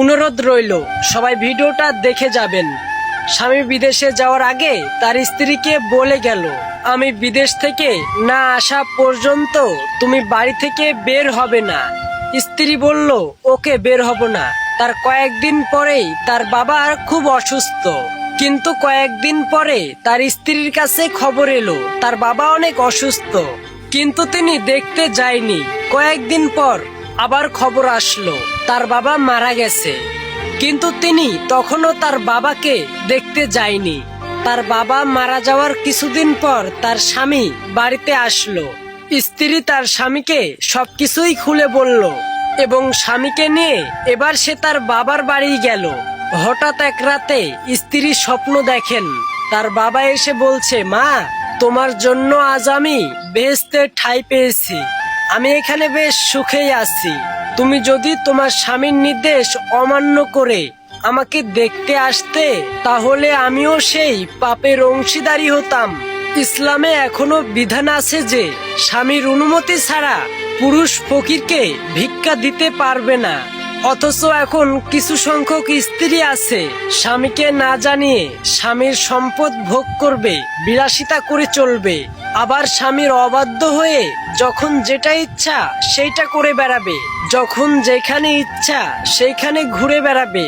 অনুরোধ রইল, সবাই ভিডিওটা দেখে যাবেন। স্বামী বিদেশে যাওয়ার আগে তার স্ত্রীকে বলে গেল, আমি বিদেশ থেকে না আসা পর্যন্ত তুমি বাড়ি থেকে বের হবে না। স্ত্রী বলল, ওকে, বের হব না। তার কয়েকদিন পরেই তার বাবা খুব অসুস্থ। কিন্তু কয়েকদিন পরে তার স্ত্রীর কাছে খবর এলো, তার বাবা অনেক অসুস্থ, কিন্তু তিনি দেখতে যায়নি। কয়েকদিন পর আবার খবর আসলো, তার বাবা মারা গেছে। কিন্তু তিনি তখনও তার বাবাকে দেখতে যায়নি। তার বাবা মারা যাওয়ার কিছুদিন পর তার স্বামী বাড়িতে আসলো। স্ত্রী তার স্বামীকে সবকিছুই খুলে বলল এবং স্বামীকে নিয়ে এবার সে তার বাবার বাড়ি গেল। হঠাৎ এক রাতে স্ত্রী স্বপ্ন দেখেন। তার বাবা এসে বলছে, মা, তোমার জন্য আজ আমি বেহেস্তে ঠাই পেয়েছি। আমি এখানে বেশ সুখেই আছি। তুমি যদি তোমার স্বামীর নির্দেশ অমান্য করে আমাকে দেখতে আসতে, তাহলে আমিও সেই পাপের অংশীদারি হতাম। ইসলামে এখনও বিধান আছে যে, স্বামীর অনুমতি ছাড়া পুরুষ ফকিরকে ভিক্ষা দিতে পারবে না। অথচ এখন কিছু সংখ্যক স্ত্রী আছে, স্বামীকে না জানিয়ে স্বামীর সম্পদ ভোগ করবে, বিলাসিতা করে চলবে। আবার স্বামীর অবাধ্য হয়ে যখন যেটা ইচ্ছা সেইটা করে বেড়াবে, যখন যেখানে ইচ্ছা সেইখানে ঘুরে বেড়াবে।